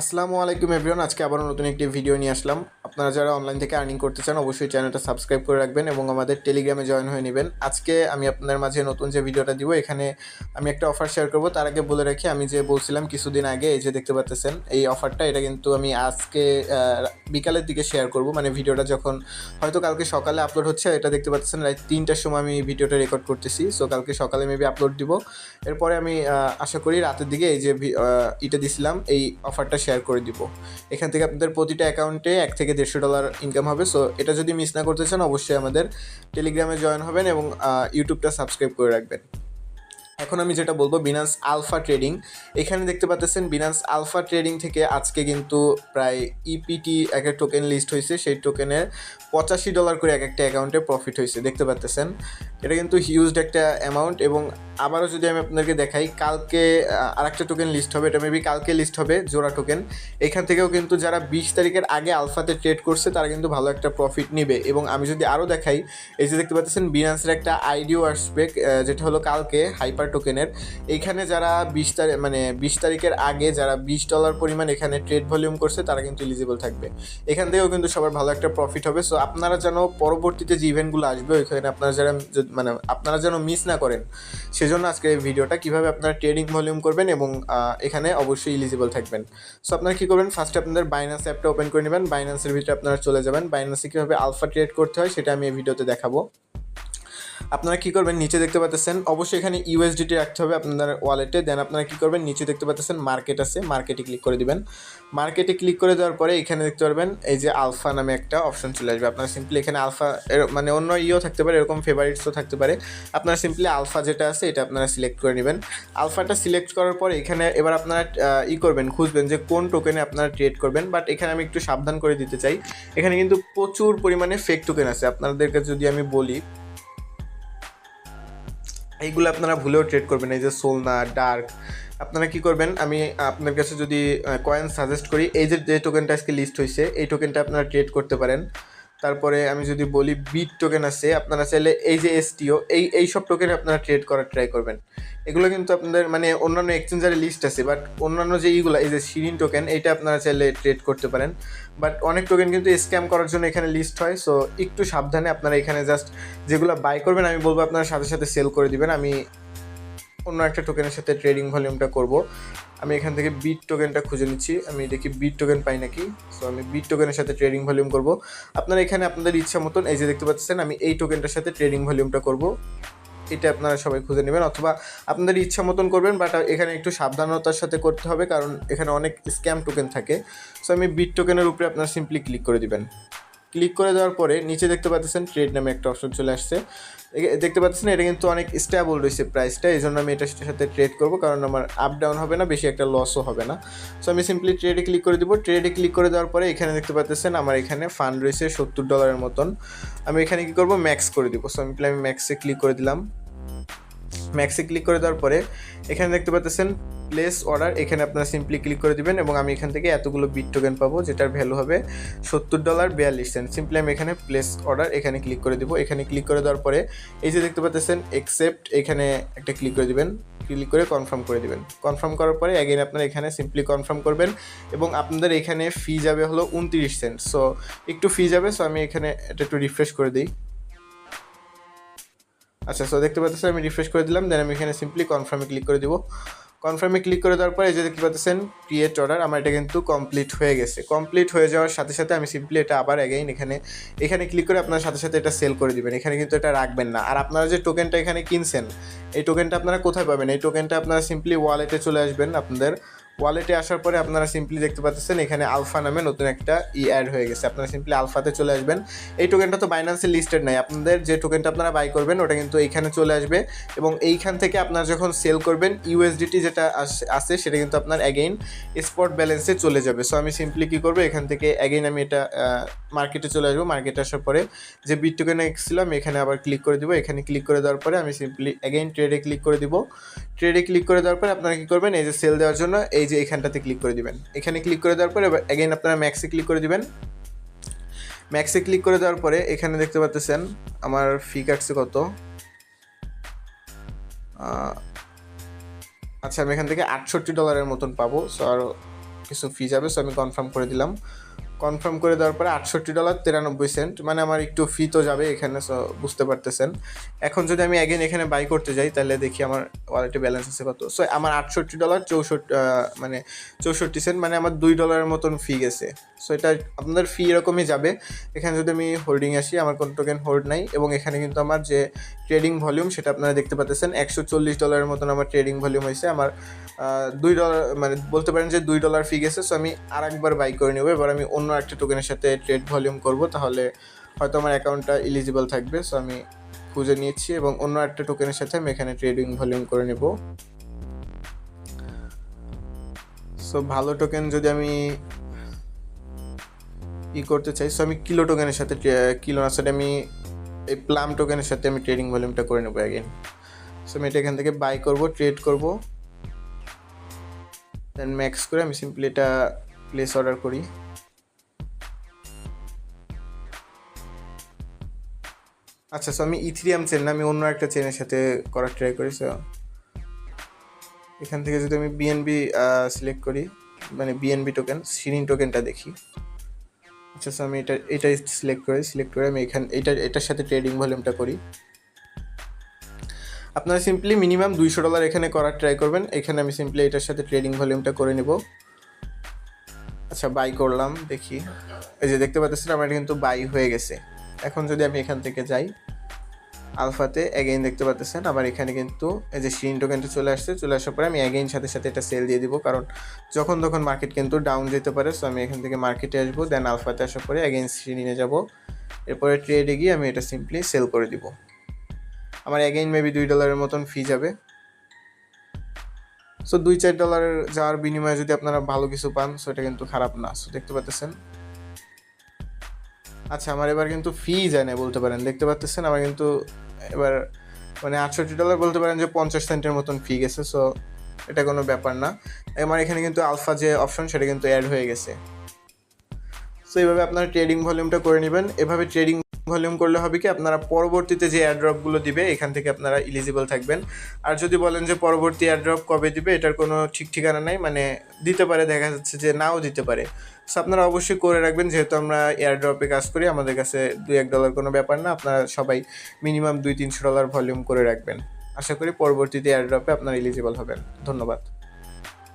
আসসালামু আলাইকুম এভরিওয়ান, আজকে আবারও নতুন একটি ভিডিও নিয়ে আসলাম। আপনারা যারা অনলাইন থেকে আর্নিং করতে চান, অবশ্যই চ্যানেলটা সাবস্ক্রাইব করে রাখবেন এবং আমাদের টেলিগ্রামে জয়েন হয়ে নেবেন। আজকে আমি আপনাদের মাঝে নতুন যে ভিডিওটা দিব, এখানে আমি একটা অফার শেয়ার করব। তার আগে বলে রাখি, আমি যে বলছিলাম কিছুদিন আগে, এই যে দেখতে পাচ্ছেন এই অফারটা এটা কিন্তু আমি আজকে বিকালের দিকে শেয়ার করব। মানে ভিডিওটা যখন, হয়তো কালকে সকালে আপলোড হচ্ছে, এটা দেখতে পাচ্ছেন রাত তিনটার সময় আমি ভিডিওটা রেকর্ড করতেছি। সো কালকে সকালে মেবি আপলোড দিব। এরপরে আমি আশা করি রাতের দিকে এই যে এটা দিছিলাম, এই অফারটা শেয়ার করে দিব। এখান থেকে আপনাদের প্রতিটা অ্যাকাউন্টে এক থেকে দেড়শো ডলার ইনকাম হবে। সো এটা যদি মিস না করতে চান, অবশ্যই আমাদের টেলিগ্রামে জয়েন হবেন এবং ইউটিউবটা সাবস্ক্রাইব করে রাখবেন। এখন আমি যেটা বলব বিনান্স আলফা ট্রেডিং এখানে দেখতে পাচ্ছেন বিনান্স আলফা ট্রেডিং থেকে আজকে কিন্তু প্রায় ইপিটি একটা টোকেন লিস্ট হয়েছে। সেই টোকেনের পঁচাশি ডলার করে এক একটা অ্যাকাউন্টে প্রফিট হয়েছে, দেখতে পাচ্ছেন এটা কিন্তু হিউজড একটা অ্যামাউন্ট এবং আবারও যদি আমি আপনাদেরকে দেখাই, কালকে আর একটা টোকেন লিস্ট হবে, এটা মেবি কালকে লিস্ট হবে, জোড়া টোকেন এখান থেকেও কিন্তু যারা বিশ তারিখের আগে আলফাতে ট্রেড করছে, তারা কিন্তু ভালো একটা প্রফিট নেবে। এবং আমি যদি আরও দেখাই, এই যে দেখতে পাচ্ছেন বিনান্সের একটা আইডিও আসবে যেটা হলো কালকে হাইপার টোকেনের এইখানে যারা বিশ তারিখ মানে বিশ তারিখের আগে যারা বিশ ডলার পরিমাণ এখানে ট্রেড ভলিউম করছে, তারা কিন্তু এলিজিবল থাকবে। এখান থেকেও কিন্তু সবার ভালো একটা প্রফিট হবে। সো আপনারা যেন পরবর্তীতে যে ইভেন্টগুলো আসবে, ওইখানে আপনারা যারা মানে আপনারা যেন মিস না করেন, সেজন্য আজকে এই ভিডিওটা কীভাবে আপনারা ট্রেডিং ভলিউম করবেন এবং এখানে অবশ্যই ইলিজিবল থাকবেন। সো আপনারা কী করবেন? ফার্স্টে আপনাদের বাইন্যান্স অ্যাপটা ওপেন করে নেবেন। বাইন্যান্সের ভিতরে আপনারা চলে যাবেন। বাইন্যান্সে কীভাবে আলফা ট্রেড করতে হয়, সেটা আমি এই ভিডিওতে দেখাবো। আপনারা কী করবেন? নিচে দেখতে পাচ্ছেন, অবশ্যই এখানে ইউএসডিটি রাখতে হবে আপনাদের ওয়ালেটে দেন আপনারা কী করবেন? নিচে দেখতে পাচ্ছেন মার্কেট আছে। মার্কেটে ক্লিক করে দিবেন। মার্কেটে ক্লিক করে দেওয়ার পরে এখানে দেখতে পারবেন, এই যে আলফা নামে একটা অপশন চলে আসবে। আপনারা সিম্পলি এখানে আলফা মানে অন্য ইও থাকতে পারে, এরকম ফেভারিটসও থাকতে পারে। আপনারা সিম্পলি আলফা যেটা আছে, এটা আপনারা সিলেক্ট করে নেবেন। আলফাটা সিলেক্ট করার পরে এখানে এবার আপনারা ই করবেন, খুঁজবেন যে কোন টোকেনে আপনারা ট্রেড করবেন। বাট এখানে আমি একটু সাবধান করে দিতে চাই। এখানে কিন্তু প্রচুর পরিমাণে ফেক টোকেন আছে। আপনাদেরকে যদি আমি বলি এইগুলো আপনারা ভুলেও ট্রেড করবেন, এই যে সোলনা ডার্ক আপনারা কি করবেন, আমি আপনার কাছে যদি কয়েন সাজেস্ট করি, এই যে যে টোকেনটা আজকে লিস্ট হয়েছে এই টোকেনটা আপনারা ট্রেড করতে পারেন। তারপরে আমি যদি বলি বিট টোকেন আছে, আপনারা চাইলে এই যে এসটিও এই এই সব টোকেনে আপনারা ট্রেড করার ট্রাই করবেন। এগুলো কিন্তু আপনাদের মানে অন্যান্য এক্সচেঞ্জারের লিস্ট আছে বাট অন্যান্য যে এইগুলো, এই যে সিরিন টোকেন এইটা আপনারা চাইলে ট্রেড করতে পারেন। বাট অনেক টোকেন কিন্তু স্ক্যাম করার জন্য এখানে লিস্ট হয় সো একটু সাবধানে আপনারা এখানে জাস্ট যেগুলো বাই করবেন, আমি বলব আপনারা সাথে সাথে সেল করে দিবেন। আমি অন্য একটা টোকেনের সাথে ট্রেডিং ভলিউমটা করব। আমি এখান থেকে বিট টোকেনটা খুঁজে নিচ্ছি। আমি দেখি বিট টোকেন পাই নাকি। সো আমি বিট টোকেনের সাথে ট্রেডিং ভলিউম করব। আপনারা এখানে আপনাদের ইচ্ছা মতন, এই যে দেখতে পাচ্ছেন, আমি এই টোকেনটার সাথে ট্রেডিং ভলিউমটা করব। এটা আপনারা সবাই খুঁজে নেবেন, অথবা আপনাদের ইচ্ছা মতন করবেন বাট এখানে একটু সাবধানতার সাথে করতে হবে, কারণ এখানে অনেক স্ক্যাম টোকেন থাকে। সো আমি বিট টোকেনের উপরে আপনারা সিম্পলি ক্লিক করে দিবেন। ক্লিক করে দেওয়ার পরে নিচে দেখতে পাচ্ছেন ট্রেড নামে একটা অপশন চলে আসছে। দেখতে পাচ্ছেন এটা কিন্তু অনেক স্টেবল রয়েছে প্রাইসটা এই জন্য আমি এটার সাথে ট্রেড করব, কারণ আমার আপ ডাউন হবে না, বেশি একটা লসও হবে না। সো আমি সিম্পলি ট্রেডে ক্লিক করে দিব। ট্রেডে ক্লিক করে দেওয়ার পরে এখানে দেখতে পাচ্ছেন আমার এখানে ফান্ড রয়েছে সত্তর ডলারের মতন। আমি এখানে কি করব? ম্যাক্স করে দিব। সো আমি আমি ম্যাক্সে ক্লিক করে দিলাম। ম্যাক্সে ক্লিক করে দেওয়ার পরে এখানে দেখতে পাচ্ছেন প্লেস অর্ডার এখানে আপনারা সিম্পলি ক্লিক করে দিবেন এবং আমি এখান থেকে এতগুলো বিট টোকেন পাবো, যেটার ভ্যালু হবে সত্তর ডলার বিয়াল্লিশ সেন্ট সিম্পলি আমি এখানে প্লেস অর্ডার এখানে ক্লিক করে দেবো। এখানে ক্লিক করে দেওয়ার পরে, এই যে দেখতে পাচ্ছেন একসেপ্ট এখানে একটা ক্লিক করে দিবেন। ক্লিক করে কনফার্ম করে দিবেন। কনফার্ম করার পরে অ্যাগেন আপনারা এখানে সিম্পলি কনফার্ম করবেন এবং আপনাদের এখানে ফি যাবে হলো উনত্রিশ সেন্ট সো একটু ফি যাবে সো আমি এখানে এটা একটু রিফ্রেশ করে দিই। আচ্ছা সো দেখতে পাচ্ছেন, আমি রিফ্রেশ করে দিলাম দেন আমি এখানে সিম্পলি কনফার্মে ক্লিক করে দিব। কনফার্মে ক্লিক করে দেওয়ার পরে এই যে দেখতে পাচ্ছেন ক্রিয়েট অর্ডার আমার এটা কিন্তু কমপ্লিট হয়ে গেছে। কমপ্লিট হয়ে যাওয়ার সাথে সাথে আমি সিম্পলি এটা আবার অ্যাগেইন এখানে এখানে ক্লিক করে আপনার সাথে সাথে এটা সেল করে দিবেন। এখানে কিন্তু এটা রাখবেন না। আর আপনারা যে টোকেনটা এখানে কিনছেন, এই টোকেনটা আপনারা কোথায় পাবেন? এই টোকেনটা আপনারা সিম্পলি ওয়ালেটে চলে আসবেন আপনাদের ওয়ালেটে আসার পরে আপনারা সিম্পলি দেখতে পাচ্ছেন, এখানে আলফা নামে নতুন একটা ই অ্যাড হয়ে গেছে। আপনারা সিম্পলি আলফাতে চলে আসবেন। এই টোকেনটা তো বাইন্যান্সে লিস্টেড নাই। আপনাদের যে টোকেনটা আপনারা বাই করবেন, ওটা কিন্তু এইখানে চলে আসবে। এবং এইখান থেকে আপনারা যখন সেল করবেন ইউএসডিটি যেটা আছে, সেটা কিন্তু আপনার অ্যাগেইন স্পট ব্যালেন্সে চলে যাবে। সো আমি সিম্পলি কী করব, এখান থেকে অ্যাগেইন আমি এটা মার্কেটে চলে আসব। মার্কেটে আসার পরে যে বিট টোকেনে ছিল, আমি এখানে আবার ক্লিক করে দিব। এখানে ক্লিক করে দেওয়ার পরে আমি সিম্পলি অ্যাগেইন ট্রেডে ক্লিক করে দিব। ট্রেডে ক্লিক করে দেওয়ার পরে আপনারা কী করবেন, এই যে সেল দেওয়ার জন্য, এই যে এখানটাতে ক্লিক করে দিবেন। এখানে ক্লিক করে দেওয়ার পরে এগেন আপনারা ম্যাক্সে ক্লিক করে দিবেন। ম্যাক্সে ক্লিক করে দেওয়ার পরে, এখানে দেখতে পাচ্ছেন আমার ফি কাটছে কত? আচ্ছা আমি এখান থেকে আটষট্টি ডলারের মতন পাবো। সো আর কিছু ফি যাবে সো আমি কনফার্ম করে দিলাম। কনফার্ম করে দেওয়ার পরে আটষট্টি ডলার তিরানব্বই সেন্ট মানে আমার একটু ফি তো যাবে এখানে বুঝতে পারতেছেন। এখন যদি আমি অ্যাগেন এখানে বাই করতে যাই, তাহলে দেখি আমার ওয়ালেটে ব্যালেন্স আছে কত। সো আমার আটষট্টি ডলার চৌষট্টি মানে চৌষট্টি সেন্ট মানে আমার দুই ডলারের মতন ফি গেছে। সো এটা আপনাদের ফি এরকমই যাবে। এখানে যদি আমি হোল্ডিং আসি, আমার কোনো টোকেন হোল্ড নাই। এবং এখানে কিন্তু আমার যে ট্রেডিং ভলিউম সেটা আপনারা দেখতে পাচ্ছেন, একশো চল্লিশ ডলারের মতন আমার ট্রেডিং ভলিউম হয়েছে। আমার দুই ডলার মানে বলতে পারেন যে দুই ডলার ফি গেছে। সো আমি আর একবার বাই করে নেব। এবার আমি অন্য একটা টোকেনের সাথে ট্রেড ভলিউম করব, তাহলে হয়তো আমার অ্যাকাউন্টটা ইলিজিবল থাকবে। সো আমি খুঁজে নিয়েছি এবং অন্য একটা টোকেনের সাথে আমি এখানে ট্রেডিং ভলিউম করে নেব। সো ভালো টোকেন যদি আমি ই করতে চাই সো আমি কিলো টোকেনের সাথে কিলো না সাথে আমি এই প্লাম টোকেনের সাথে আমি ট্রেডিং ভলিউমটা করে নেব অ্যাগেন সো আমি এটা এখান থেকে বাই করব ট্রেড করব। দেন ম্যাক্স করে আমি সিম্পলি এটা প্লেস অর্ডার করি। আচ্ছা সো আমি ইথিরিয়াম চেন না, আমি অন্য একটা চেনের সাথে করার ট্রাই করি সো এখান থেকে যদি আমি বিএনবি সিলেক্ট করি মানে বিএনবি টোকেন সিরিন টোকেনটা দেখি। আচ্ছা সো আমি এটা, এটাই সিলেক্ট করে সিলেক্ট করে আমি এখান, এটা, এটার সাথে ট্রেডিং ভলিউমটা করি। আপনারা সিম্পলি মিনিমাম দুইশো ডলার এখানে করার ট্রাই করবেন, এখানে আমি সিম্পলি এটার সাথে ট্রেডিং ভলিউমটা করে নেব। আচ্ছা বাই করলাম, দেখি। এই যে দেখতে পাচ্ছেন, আমার এটা কিন্তু বাই হয়ে গেছে। এখন যদি আমি এখান থেকে যাই, আলফাতে অ্যাগেইন দেখতে পাচ্ছেন আবার এখানে কিন্তু এই যে শিন টোকেনটা চলে আসছে, চলে আসার পরে আমি অ্যাগেইন সাথে সাথে এটা সেল দিয়ে দিব, কারণ যখন তখন মার্কেট কিন্তু ডাউন যেতে পারে সো আমি এখান থেকে মার্কেটে আসব দেন আলফাতে আসার পরে অ্যাগেইন শিনে যাব, এরপরে ট্রেডে গিয়ে আমি এটা সিম্পলি সেল করে দিব। আমার অ্যাগেইন মেবি দুই ডলারের মতন ফি যাবে। সো দুই চার ডলার যাওয়ার বিনিময়ে যদি আপনারা ভালো কিছু পান সো এটা কিন্তু খারাপ না। সো দেখতে পাচ্ছেন আচ্ছা আমার এবার কিন্তু ফি যায় না বলতে পারেন। দেখতে পাচ্ছেন আমার কিন্তু এবার মানে আটষট্টি ডলার বলতে পারেন যে পঞ্চাশ সেন্টের মতন ফি গেছে সো এটা কোনো ব্যাপার না। আমার এখানে কিন্তু আলফা যে অপশন সেটা কিন্তু অ্যাড হয়ে গেছে। সো এইভাবে আপনারা ট্রেডিং ভলিউমটা করে নেবেন। এভাবে ট্রেডিং ভলিউম করলে হবে কি, আপনারা পরবর্তীতে যে অ্যাড্রপগুলো দিবে, এখান থেকে আপনারা ইলিজিবল থাকবেন। আর যদি বলেন যে পরবর্তী অ্যাড্রপ কবে দিবে, এটার কোনো ঠিক ঠিকানা নাই মানে দিতে পারে, দেখা যাচ্ছে যে নাও দিতে পারে। সো আপনারা অবশ্যই করে রাখবেন, যেহেতু আমরা এয়ারড্রপে কাজ করি, আমাদের কাছে দুই এক ডলার কোনো ব্যাপার না, আপনারা সবাই মিনিমাম দুই তিনশো ডলার ভলিউম করে রাখবেন। আশা করি পরবর্তীতে এয়ারড্রপে আপনারা ইলিজিবল হবেন। ধন্যবাদ।